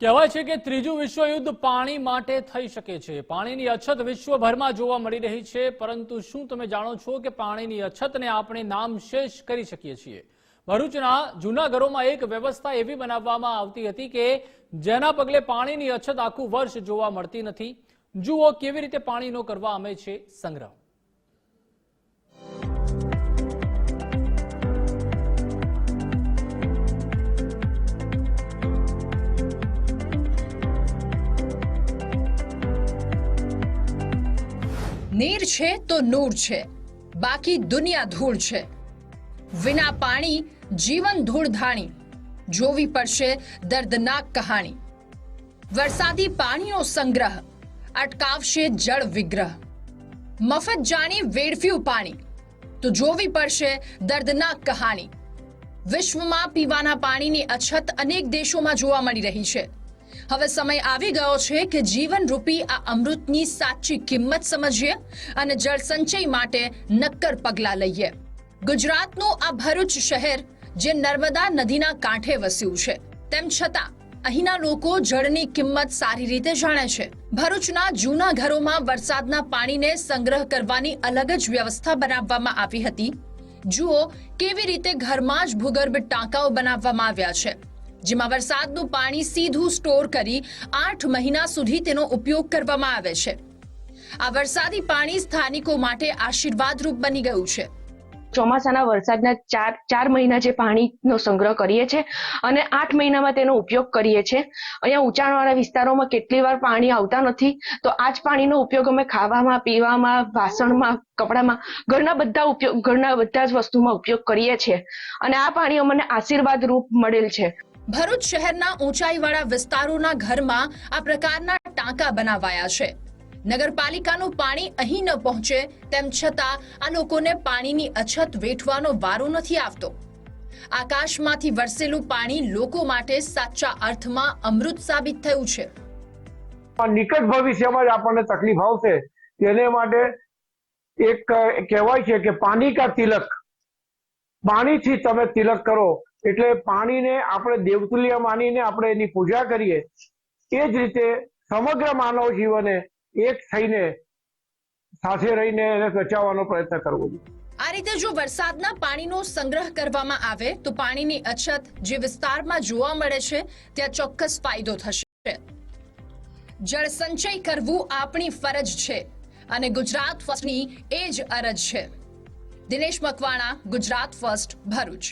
કહેવાય છે કે ત્રીજું વિશ્વયુદ્ધ પાણી માટે થઈ શકે છે. પાણીની અછત વિશ્વભરમાં જોવા મળી રહી છે, પરંતુ શું તમે જાણો છો કે પાણીની અછતને આપણે નામશેષ કરી શકીએ છીએ? ભરૂચના જૂના ઘરોમાં એક વ્યવસ્થા એવી બનાવવામાં આવતી હતી કે જેના પગલે પાણીની અછત આખું વર્ષ જોવા મળતી નથી. જુઓ કેવી રીતે પાણીનો કરવા અમે છે સંગ્રહ. નીર છે તો નૂર છે. બાકી દુનિયા ધૂળ છે. વિના પાણી જીવન ધૂળધાણી જોવી પડશે દર્દનાક કહાણી. વરસાદી પાણીનો સંગ્રહ. અટકાવશે જળ વિગ્રહ. મફત જાણી વેડફ્યું પાણી. તો જોવી પડશે દર્દનાક કહાણી. વિશ્વમાં પીવાના પાણીની અછત અનેક દેશોમાં જોવા મળી રહી છે. હવે સમય આવી ગયો છે કે જીવન રૂપી આ અમૃતની સાચી કિંમત સમજીએ અને જળ સંચય માટે નક્કર પગલાં લઈએ. ગુજરાતનું આ ભરૂચ શહેર, જે નર્મદા નદીના કાંઠે વસ્યું છે, તેમ છતાં અહીંના લોકો જળની કિંમત સારી રીતે જાણે છે. ભરૂચના જૂના ઘરોમાં વરસાદના પાણીને સંગ્રહ કરવાની અલગ જ વ્યવસ્થા બનાવવામાં આવી હતી. જુઓ કેવી રીતે ઘરમાં જ ભૂગર્ભ ટાંકાઓ બનાવવામાં આવ્યા છે. જેમાં વરસાદનું પાણી સીધું સ્ટોર કરી આઠ મહિના સુધી તેનો ઉપયોગ કરવામાં આવે છે. આ વરસાદી પાણી સ્થાનિકો માટે આશીર્વાદરૂપ બની ગયું છે. ચોમાસાના વરસાદના ચાર ચાર મહિના જે પાણીનો સંગ્રહ કરીએ છીએ અને આઠ મહિનામાં તેનો ઉપયોગ કરીએ છીએ અહીંયા ઊંચાણવાળા વિસ્તારોમાં કેટલી વાર પાણી આવતા નથી, તો આ જ પાણીનો ઉપયોગ અમે ખાવામાં, પીવામાં, વાસણમાં, કપડામાં, ઘરના બધા ઉપયોગ, ઘરના બધા જ વસ્તુમાં ઉપયોગ કરીએ છીએ. અને આ પાણી અમને આશીર્વાદ રૂપ મળેલ છે. ભરૂચ શહેરના ઊંચાઈવાળા વિસ્તારોના ઘરમાં આ પ્રકારના ટાંકા બનાવાયા છે. નગરપાલિકાનું પાણી અહીં ન પહોંચે, તેમ છતાં આ લોકોને પાણીની અછત વેઠવાનો વારો નથી આવતો. આકાશમાંથી વરસેલું પાણી લોકો માટે સાચા અર્થમાં અમૃત સાબિત થયું છે. નિકટ ભવિષ્યમાં જ આપણને તકલીફ આવશે. તેને માટે એક કહેવાય છે કે પાણી કા તિલક. પાણીથી તમે તિલક કરો. એટલે પાણીને આપણે દેવતુલ્ય માનીને આપણે એની પૂજા કરીએ, એ જ રીતે સમગ્ર માનવ જીવને એક થઈને સાથે રહીને એને બચાવવાનો પ્રયત્ન કરવો આ રીતે જો વરસાદના પાણીનો સંગ્રહ કરવામાં આવે, તો પાણીની અછત જે વિસ્તારમાં જોવા મળે છે, ત્યાં ચોક્કસ ફાયદો થશે. જળ સંચય કરવું આપણી ફરજ છે, અને ગુજરાત ફર્સ્ટની એ જ અરજ છે. દિનેશ મકવાણા, ગુજરાત ફર્સ્ટ, ભરૂચ.